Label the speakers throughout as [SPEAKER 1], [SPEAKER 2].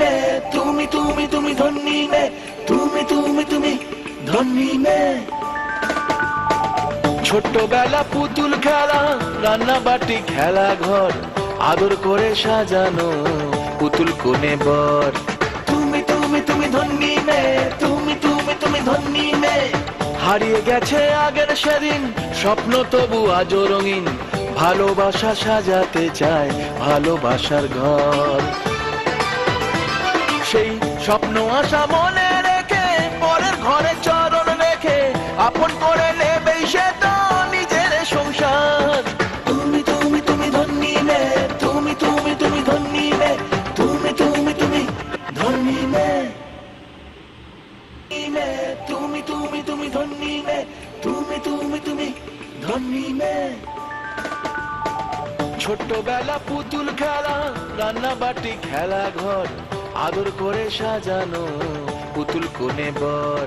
[SPEAKER 1] মে তুমি তুমি তুমি ধন্যী মে তুমি তুমি তুমি ধন্যী মে ছোট্টবেলা পুতুল খেলা, রান্না বাটি খেলা ঘর, আদর করে সাজানো পুতুল কোনে বর। তুমি তুমি তুমি ধন্যী মে তুমি তুমি তুমি ধন্যী মে হারিয়ে গেছে আগের সেদিন, স্বপ্ন তবু আজও রঙিন। ভালোবাসা সাজাতে চায় ভালোবাসার ঘর। সেই স্বপ্ন আশা মনে রেখে, পরের ঘরে চরণ রেখে, আপন করে নেবে সে তো নিজের সংসার। তুমি তুমি তুমি ধন্যী মে তুমি তুমি তুমি ধন্যী মে তুমি তুমি তুমি ধন্যী মে তুমি তুমি তুমি ধন্যী মে তুমি তুমি তুমি ধন্যী মে ছোট্টবেলা পুতুল খেলা রান্না বাটি খেলা ঘর আদর করে সাজানো পুতুল কোনে বর।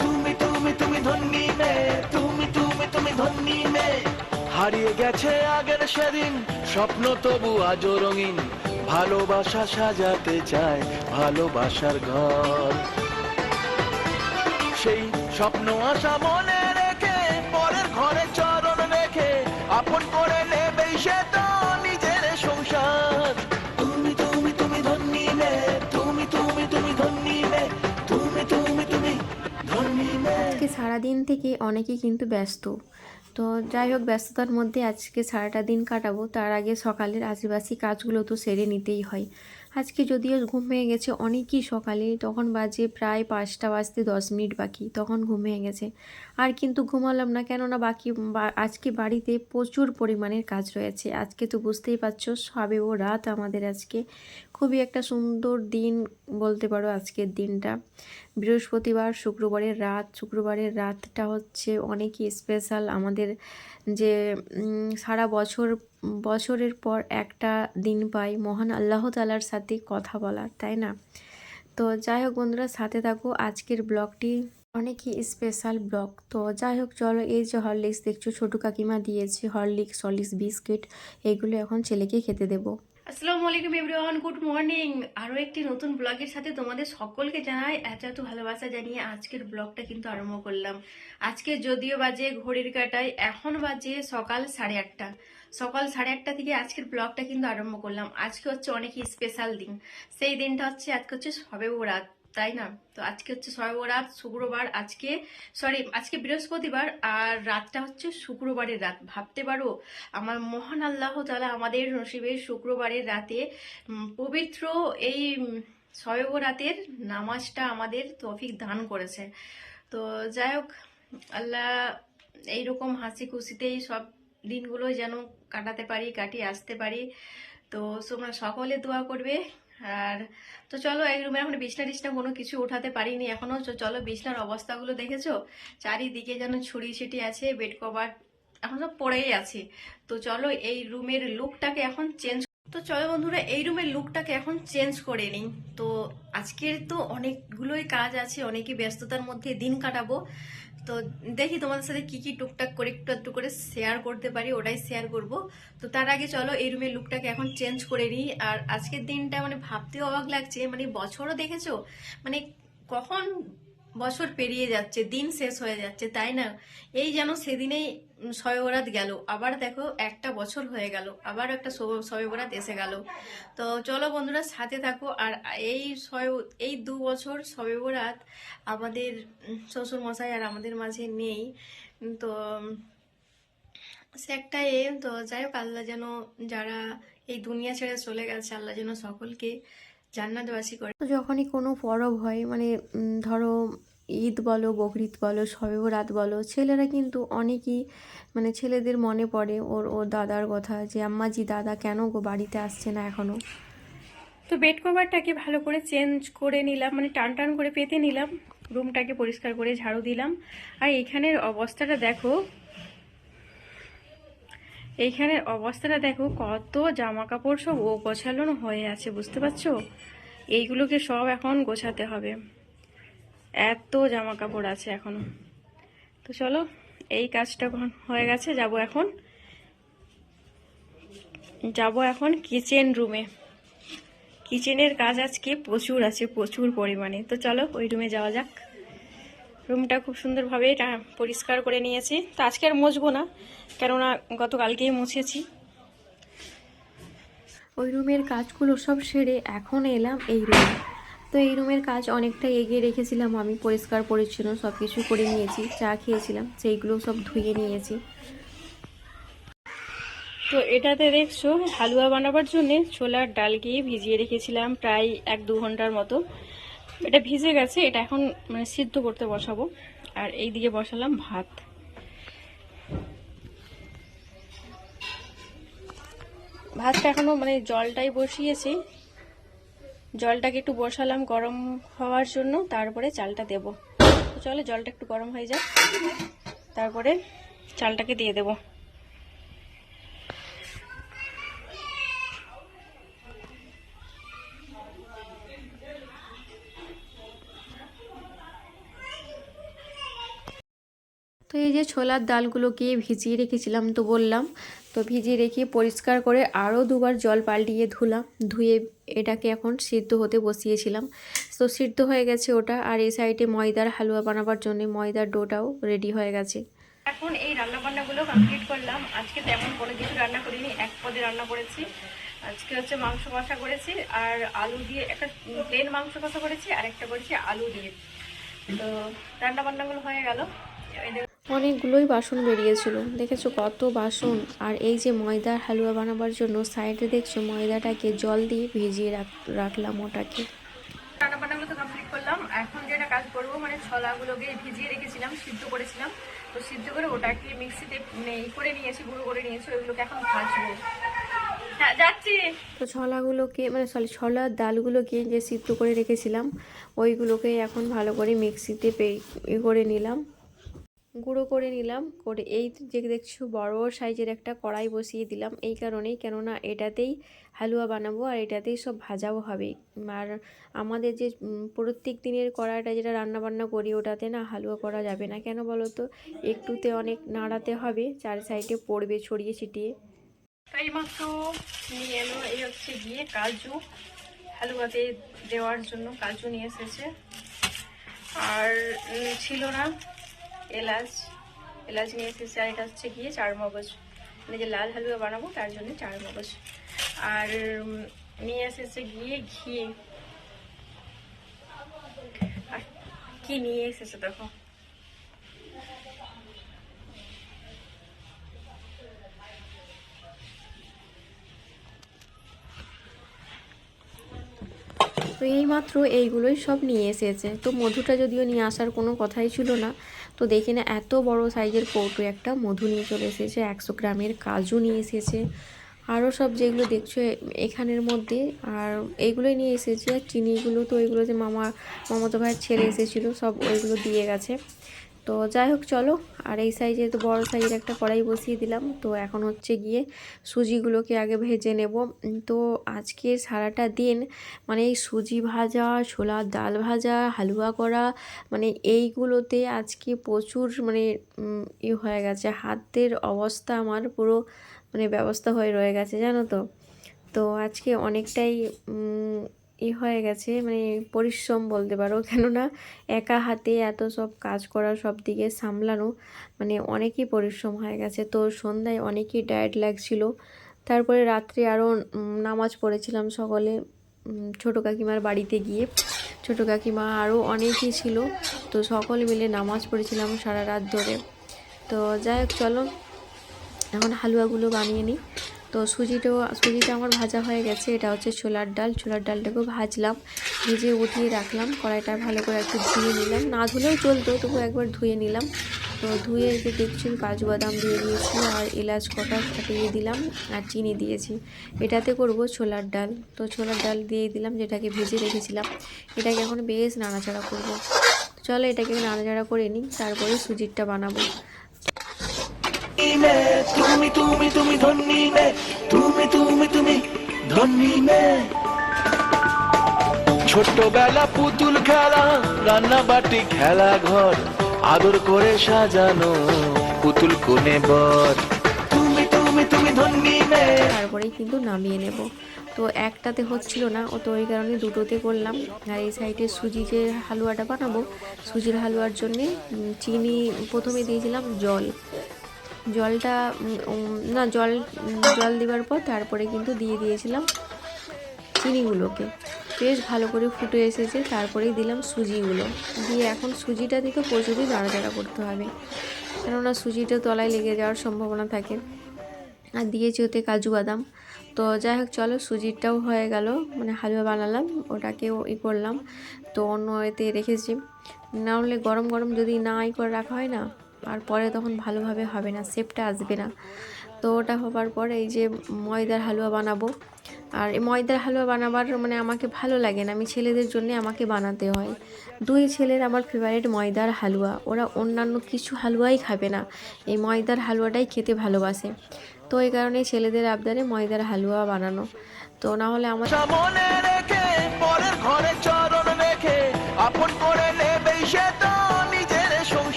[SPEAKER 1] তুমি তুমি তুমি ধন্যী মে তুমি তুমি তুমি ধন্যী মে হারিয়ে গেছে আগের সেদিন স্বপ্ন তবু আজও রঙিন। ভালোবাসা সাজাতে চায় ভালোবাসার ঘর। সেই স্বপ্ন আশা মনে
[SPEAKER 2] সারাদিন থেকে অনেকেই কিন্তু ব্যস্ত। তো যাই হোক, ব্যস্ততার মধ্যে আজকে সারাটা দিন কাটাবো। তার আগে সকালের আশেপাশি কাজগুলো তো সেরে নিতেই হয়। আজকে যদিও ঘুম হয়ে গেছে অনেকই সকালে, তখন বাজে প্রায় পাঁচটা বাজতে দশ মিনিট বাকি, তখন ঘুম হয়ে গেছে। আর কিন্তু ঘুমালাম না, কেননা বাকি আজকে বাড়িতে প্রচুর পরিমাণের কাজ রয়েছে। আজকে তো বুঝতেই পারছ, সবে ও রাত আমাদের আজকে। খুবই একটা সুন্দর দিন বলতে পারো আজকের দিনটা। বৃহস্পতিবার, শুক্রবারের রাত। শুক্রবারের রাতটা হচ্ছে অনেকই স্পেশাল আমাদের যে সারা বছর, বছরের পর একটা দিন পাই। মহান আল্লাহ তালার সাথে কথা বলার, তাই না? তো যাই হোক বন্ধুরা, সাথে থাকো আজকের ব্লগটি। অনেকই স্পেশাল ব্লগ। তো যাই হোক, চলো এই যে হরলিক্স দেখছ, ছোটো কাকিমা দিয়েছে হরলিক্স হরলিক্স বিস্কিট, এগুলো এখন ছেলেকে খেতে দেবো।
[SPEAKER 3] আসসালামু আলাইকুম এভরিওয়ান, গুড মর্নিং। আরও একটি নতুন ব্লগের সাথে তোমাদের সকলকে জানাই এত এত ভালোবাসা জানিয়ে আজকের ব্লগটা কিন্তু আরম্ভ করলাম। আজকে যদিও বাজে ঘড়ির কাটায়, এখন বাজে সকাল সাড়ে আটটা। সকাল সাড়ে আটটা থেকে আজকের ব্লগটা কিন্তু আরম্ভ করলাম। আজকে হচ্ছে অনেক স্পেশাল দিন। সেই দিনটা হচ্ছে, আজকে হচ্ছে সবে রাত তাই না? তো আজকে হচ্ছে সবে রাত শুক্রবার, আজকে সরি আজকে বৃহস্পতিবার আর রাতটা হচ্ছে শুক্রবারের রাত। ভাবতে পারো, আমার মহান আল্লাহ তালা আমাদের নসিবের শুক্রবারের রাতে পবিত্র এই শয়ব রাতের নামাজটা আমাদের তফিক দান করেছে। তো যাই হোক, আল্লাহ এইরকম হাসি খুশিতেই সব দিনগুলো যেন কাটাতে পারি, কাটিয়ে আসতে পারি। তো তোমরা সকলে দোয়া করবে। আর তো চলো, এই রুমে এখন বিছনা টিছনা কোনো কিছু উঠাতে পারিনি। এখনও চলো বিছনার অবস্থাগুলো দেখেছ? চারিদিকে যেন ছুরি ছিটিয়ে আছে বেড কভার এখন সব পড়েই আছে। তো চলো, এই রুমের লুকটাকে এখন চেঞ্জ তো চলো বন্ধুরা, এই রুমের লুকটাকে এখন চেঞ্জ করে নিই। তো আজকের তো অনেকগুলোই কাজ আছে, অনেকই ব্যস্ততার মধ্যে দিন কাটাবো। তো দেখি তোমাদের সাথে কি কি টুকটাক করে একটু একটু করে শেয়ার করতে পারি ওটাই শেয়ার করব। তো তার আগে চলো এই রুমের লুকটাকে এখন চেঞ্জ করে নিই। আর আজকের দিনটা মানে ভাবতে অবাক লাগছে মানে বছরও দেখেছ? মানে কখন বছর পেরিয়ে যাচ্ছে, দিন শেষ হয়ে যাচ্ছে, তাই না? এই যেন সেদিনেই শবে বরাত গেল। আবার দেখো, একটা বছর হয়ে গেল, আবার একটা শবে বরাত এসে গেল। তো চলো বন্ধুরা, সাথে থাকো। আর এই এই দু বছর শবে বরাত আমাদের শ্বশুর মশাই আর আমাদের মাঝে নেই। তো সে একটা এ তো যাই হোক, আল্লাহ যেন যারা এই দুনিয়া ছেড়ে চলে গেছে, আল্লাহ যেন সকলকে জান্নাতবাসী করে।
[SPEAKER 2] তো যখনই কোনো পরব হয় মানে ধরো ঈদ বলো বকরিদ বলো শবে রাত বলো ছেলেরা কিন্তু অনেকই মানে ছেলেদের মনে পড়ে ওর ওর দাদার কথা যে আম্মাজি দাদা কেন গো বাড়িতে আসছে না এখনও তো বেড কভারটাকে ভালো করে চেঞ্জ করে নিলাম মানে টান টান করে পেতে নিলাম রুমটাকে পরিষ্কার করে ঝাড়ু দিলাম। আর এইখানের অবস্থাটা দেখো এইখানের অবস্থাটা দেখো, কত জামা কাপড় সব ও গোছালো হয়ে আছে, বুঝতে পারছ? এইগুলোকে সব এখন গোছাতে হবে। এত জামা কাপড় আছে এখনও। তো চলো, এই কাজটা হয়ে গেছে, যাব এখন। যাব এখন কিচেন রুমে।
[SPEAKER 3] কিচেনের কাজ আজকে প্রচুর আছে, প্রচুর পরিমাণে। তো চলো, ওই রুমে যাওয়া যাক। রুমটা খুব সুন্দরভাবে এটা পরিষ্কার করে নিয়েছি। তো আজকে আর মুছবো না কেননা গতকালকেই মুছেছি।
[SPEAKER 2] ওই রুমের কাজগুলো সব সেরে এখন এলাম এই রুমে। তো এই রুমের কাজ অনেকটা এগিয়ে রেখেছিলাম আমি পরিষ্কার পরিচ্ছন্ন সব কিছু করে নিয়েছি চা খেয়েছিলাম সেইগুলো সব ধুয়ে নিয়েছি।
[SPEAKER 3] তো এটাতে দেখছ হালুয়া বানাবার জন্য ছোলার ডালকে ভিজিয়ে রেখেছিলাম প্রায় এক দু ঘণ্টার মতো। এটা ভিজে গেছে, এটা এখন মানে সিদ্ধ করতে বসাবো। আর এই দিকে বসালাম ভাত। ভাতটা এখনও মানে জলটাই বসিয়েছি। জলটাকে একটু বসালাম গরম হওয়ার জন্য, তারপরে চালটা দেব। চলে জলটা একটু গরম হয়ে যাক, তারপরে চালটাকে দিয়ে দেবো।
[SPEAKER 2] এই যে ছোলার ডালগুলোকে ভিজিয়ে রেখেছিলাম তো বললাম, তো ভিজিয়ে রেখে পরিষ্কার করে আরও দুবার জল পাল্টিয়ে ধুলাম, ধুয়ে এটাকে এখন সিদ্ধ হতে বসিয়েছিলাম। তো সিদ্ধ হয়ে গেছে ওটা, আর এই সাইডে ময়দার হালুয়া বানাবার জন্য ময়দার ডোটাও রেডি হয়ে গেছে।
[SPEAKER 3] এখন এই রান্না বান্নাগুলো কমপ্লিট করলাম। আজকে তেমন কোনো কিছু রান্না করিনি, এক পদে রান্না করেছি। আজকে হচ্ছে মাংস কষা করেছি, আর আলু দিয়ে একটা প্লেন মাংস কষা করেছি আর একটা করেছি আলু দিয়ে। তো রান্না বান্নাগুলো হয়ে গেল।
[SPEAKER 2] অনেকগুলোই বাসন বেরিয়েছিল। দেখেছ কত বাসন? আর এই যে ময়দার হালুয়া বানাবার জন্য সাইডে দেখছ ময়দাটাকে জল দিয়ে ভিজিয়ে রাখ- রাখলাম ওটাকে।
[SPEAKER 3] রান্না তো কমপ্লিট করলাম। এখন যেটা কাজ করব মানে ছলাগুলোকে ভিজিয়ে রেখেছিলাম সিদ্ধ করেছিলাম। তো সিদ্ধ করে ওটাকে মিক্সিতে মানে ই করে নিয়েছি গুঁড়ো করে নিয়েছি ওইগুলোকে এখন ভাজবো। হ্যাঁ যাচ্ছি।
[SPEAKER 2] তো ছলাগুলোকে মানে সরি ছলার ডালগুলোকে যে সিদ্ধ করে রেখেছিলাম ওইগুলোকে এখন ভালো করে মিক্সিতে পে করে নিলাম। গুঁড়ো করে নিলাম, করে এই যে দেখছ বড় সাইজের একটা কড়াই বসিয়ে দিলাম এই কারণেই। কেননা এটাতেই হালুয়া বানাবো আর এটাতেই সব ভাজাও হবে। আর আমাদের যে প্রত্যেক দিনের কড়াইটা যেটা রান্না বান্না করি ওটাতে না হালুয়া করা যাবে না। কেন বলো তো? একটুতে অনেক নাড়াতে হবে, চার সাইডে পড়বে ছড়িয়ে ছিটিয়ে।
[SPEAKER 3] তাই মাত্র নিয়ে এলো, এই হচ্ছে গিয়ে কাজু। হালুয়াতে দেওয়ার জন্য কাজু নিয়ে এসেছে। আর ছিল না এলাচ এলাচ নিয়ে এসেছে আর এটা হচ্ছে গিয়ে চার মগজ। মানে যে লাল হালুয়া বানাবো, তার জন্য চার মগজ। আর নিয়ে এসেছে গিয়ে ঘি। আর কি নিয়ে এসেছে দেখো।
[SPEAKER 2] তো এইমাত্র এইগুলোই সব নিয়ে এসেছে। তো মধুটা যদিও নিয়ে আসার কোনো কথাই ছিল না তো দেখি না, এত বড় সাইজের কৌটো একটা। মধু নিয়ে চলে এসেছে, একশো গ্রামের কাজু নিয়ে এসেছে। আরও সব যেগুলো দেখছ এখানের মধ্যে। আর এইগুলোই নিয়ে এসেছে, আর চিনিগুলো তো ওইগুলো যে মামা, মামাতো ভাইয়ের ছেড়ে এসেছিল, সব ওইগুলো দিয়ে গেছে। তো যাই হোক, চলো। আর এই সাইজে তো বড় সাইজের একটা কড়াই বসিয়ে দিলাম। তো এখন হচ্ছে গিয়ে সুজিগুলোকে আগে ভেজে নেব। তো আজকে সারাটা দিন মানে এই সুজি ভাজা, ছোলার ডাল ভাজা, হালুয়া করা মানে এইগুলোতে আজকে প্রচুর মানে ই হয়ে গেছে। হাতের অবস্থা আমার পুরো মানে ব্যবস্থা হয়ে রয়ে গেছে, জানো তো? তো আজকে অনেকটাই ই হয়ে গেছে মানে পরিশ্রম বলতে পারো। কেননা একা হাতে এত সব কাজ করা, সব দিকে সামলানো মানে অনেকই পরিশ্রম হয়ে গেছে। তো সন্ধ্যায় অনেকই ডায়েট লাগছিল। তারপরে রাত্রে আরও নামাজ পড়েছিলাম সকলে ছোটো কাকিমার বাড়িতে গিয়ে। ছোটো কাকিমা আরও অনেকই ছিল, তো সকলে মিলে নামাজ পড়েছিলাম সারা রাত ধরে। তো যাই হোক, চলো, এখন হালুয়াগুলো বানিয়ে নিই। তো সুজিটাও, সুজিটা আমার ভাজা হয়ে গেছে। এটা হচ্ছে ছোলার ডাল। ছোলার ডালটাকেও ভাজলাম, ভেজে উঠিয়ে রাখলাম। কড়াইটা ভালো করে একটু ধুয়ে নিলাম। না ধুলেও চলতো তবু একবার ধুয়ে নিলাম। তো ধুয়ে যে দেখছি কাজু বাদাম দিয়ে দিয়েছি আর এলাচ কটা ফাটিয়ে দিলাম আর চিনি দিয়েছি। এটাতে করব ছোলার ডাল। তো ছোলার ডাল দিয়ে দিলাম, যেটাকে ভেজে রেখেছিলাম। এটাকে এখন বেশ নাড়াচাড়া করব। চলো এটাকে নাড়াচাড়া করে নিই, তারপরে সুজিরটা বানাবো।
[SPEAKER 1] মে তুমি তুমি তুমি ধন্যি মে তুমি তুমি তুমি ধন্যি পুতুল খেলা, রান্না বাটি খেলা ঘর, আদর করে সাজানো পুতুল কোনে বর তুমি তুমি তুমি ধন্যি মে
[SPEAKER 2] তারপরেই কিন্তু নামিয়ে নেব। তো একটাতে হচ্ছিল না, ও তো ওই কারণে দুটোতে করলাম। আর এই সাইডে সুজি যে হালুয়াটা বানাবো। সুজির হালুয়ার জন্যে চিনি প্রথমে দিয়েছিলাম জল। জলটা না, জল জল দেওয়ার পর তারপরে কিন্তু দিয়ে দিয়েছিলাম চিনিগুলোকে। বেশ ভালো করে ফুটে এসেছে, তারপরেই দিলাম সুজিগুলো। দিয়ে এখন সুজিটা দিকে প্রচুরই নাড়াচাড়া করতে হবে। কেননা সুজিটা তলায় লেগে যাওয়ার সম্ভাবনা থাকে। আর দিয়েছি ওতে কাজু বাদাম। তো যাই হোক, চলো সুজিরটাও হয়ে গেল। মানে হালুয়া বানালাম, ওটাকেও ই করলাম। তো অন্য এতে রেখেছি। না হলে গরম গরম যদি না ই করে রাখা হয় না আর পরে তখন ভালোভাবে হবে না শেপটা আসবে না। তো ওটা হবার পর এই যে ময়দার হালুয়া বানাবো। আর এই ময়দার হালুয়া বানাবার মানে আমাকে ভালো লাগে না, আমি ছেলেদের জন্য আমাকে বানাতে হয়। দুই ছেলের আমার ফেভারিট ময়দার হালুয়া, ওরা অন্যান্য কিছু হালুয়াই খাবে না। এই ময়দার হালুয়াটাই খেতে ভালোবাসে। তো এই কারণে ছেলেদের আবদারে ময়দার হালুয়া বানানো। তো না হলে আমার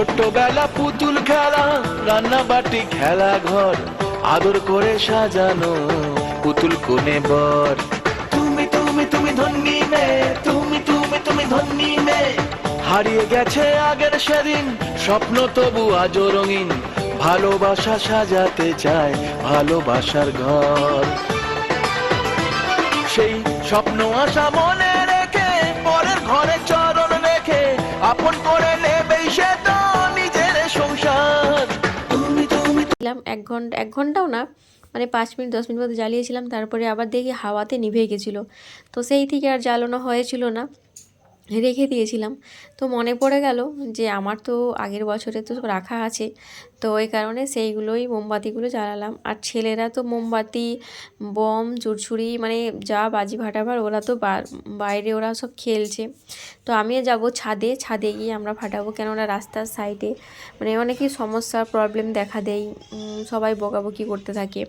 [SPEAKER 1] ছোট্টবেলা পুতুল খেলা রান্না বাটি খেলা ঘর আদর করে সাজানো পুতুল কোনে বর। তুমি তুমি তুমি ধন্যি মে তুমি তুমি তুমি ধন্যি মে হারিয়ে গেছে আগের সেদিন স্বপ্ন তবু আজও রঙিন। ভালোবাসা সাজাতে চায় ভালোবাসার ঘর। সেই স্বপ্ন আশা মনে রেখে পরের ঘরে চরণ রেখে আপন করে
[SPEAKER 2] দিলাম। এক ঘণ্টা, এক ঘন্টাও না মানে পাঁচ মিনিট, দশ মিনিট মতো জ্বালিয়েছিলাম, তারপরে আবার দেখি হাওয়াতে নিভে গেছিল। তো সেই থেকে আর জ্বালানো হয়েছিল না, রেখে দিয়েছিলাম। তো মনে পড়ে গেল যে আমার তো আগের বছরে তো রাখা আছে। তো ওই কারণে সেইগুলোই মোমবাতিগুলো জ্বালালাম। আর ছেলেরা তো মোমবাতি, বম চুরছুরি মানে যা বাজি ফাটাবার ওরা তো বাইরে ওরা সব খেলছে। তো আমিও যাব ছাদে ছাদে গিয়ে আমরা ফাটাবো। কেননা রাস্তার সাইডে মানে অনেকই সমস্যার প্রবলেম দেখা দেয় সবাই বকাবকি করতে থাকে।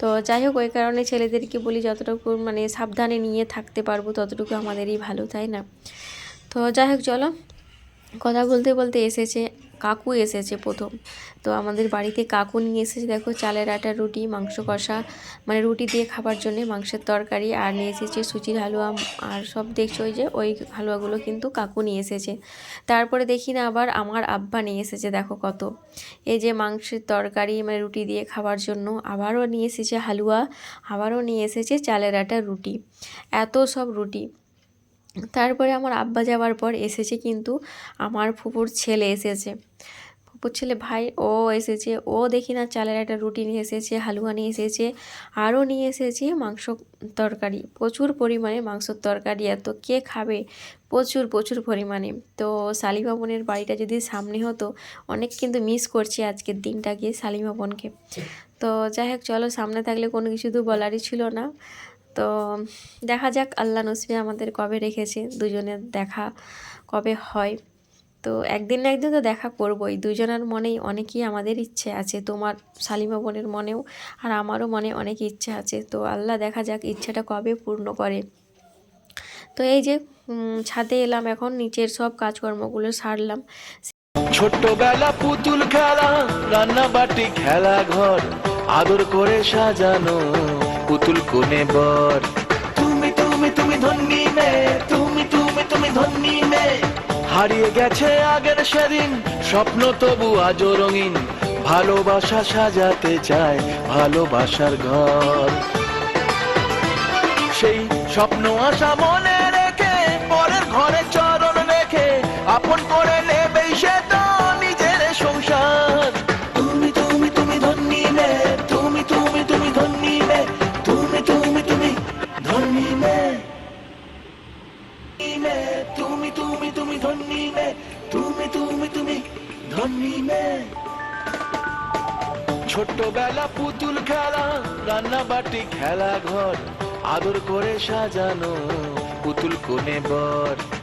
[SPEAKER 2] তো যাই হোক, ওই কারণে ছেলেদেরকে বলি যতটুকু মানে সাবধানে নিয়ে থাকতে পারব, ততটুকু আমাদেরই ভালো, তাই না? তো যাই হোক চলো। কথা বলতে বলতে এসেছে, কাকু এসেছে প্রথম। তো আমাদের বাড়িতে কাকু নিয়ে এসেছে, দেখো, চালের আটা, রুটি, মাংস কষা। মানে রুটি দিয়ে খাবার জন্য মাংসের তরকারি আর নিয়ে এসেছে সুজির হালুয়া আর সব দেখছ ওই যে, ওই হালুয়াগুলো কিন্তু কাকু নিয়ে এসেছে। তারপরে দেখি না আবার আমার আব্বা নিয়ে এসেছে, দেখো কত। এই যে মাংসের তরকারি মানে রুটি দিয়ে খাবার জন্য আবারও নিয়ে এসেছে হালুয়া, আবারও নিয়ে এসেছে চালের আটা, রুটি। এত সব রুটি। তারপরে আমার আব্বা যাওয়ার পর এসেছে কিন্তু আমার ফুপুর ছেলে এসেছে। ফুপুর ছেলে ভাই, ও এসেছে। ও দেখি না চালের একটা রুটি নিয়ে এসেছে, হালুয়া নিয়ে এসেছে, আরও নিয়ে এসেছে মাংস তরকারি। প্রচুর পরিমাণে মাংসর তরকারি এত, কে খাবে? প্রচুর প্রচুর পরিমাণে। তো শালিমা বোনের বাড়িটা যদি সামনে হতো, অনেক কিন্তু মিস করছি আজকের দিনটাকে শালিমা বোনকে তো যাই হোক, চলো সামনে থাকলে কোনো কিছু তো বলারই ছিল না। তো দেখা যাক, আল্লাহ নসবি আমাদের কবে রেখেছে দুজনের দেখা কবে হয়। তো একদিন না একদিন তো দেখা করবোই। দুজনের মনেই অনেকই আমাদের ইচ্ছে আছে, তোমার শালিমা বোনের মনেও আর আমারও মনে অনেক ইচ্ছে আছে। তো আল্লাহ দেখা যাক ইচ্ছাটা কবে পূর্ণ করে। তো এই যে ছাদে এলাম এখন, নিচের সব কাজকর্মগুলো সারলাম।
[SPEAKER 1] ছোট্টবেলা পুতুল খেলা রান্না বাটি খেলা ঘর আদর করে সাজানো। পুতুল কোনে বর। তুমি তুমি তুমি ধন্যি মে তুমি তুমি তুমি ধন্যি মে হারিয়ে গেছে আগের সেদিন স্বপ্ন তবু আজও রঙিন। ভালোবাসা সাজাতে চায় ভালোবাসার ঘর। সেই স্বপ্ন আশা মনে রেখে পরের ঘরে চরণ রেখে আপন করে নেবেই খেলা ঘর আদর করে সাজানো পুতুল কোনে বর।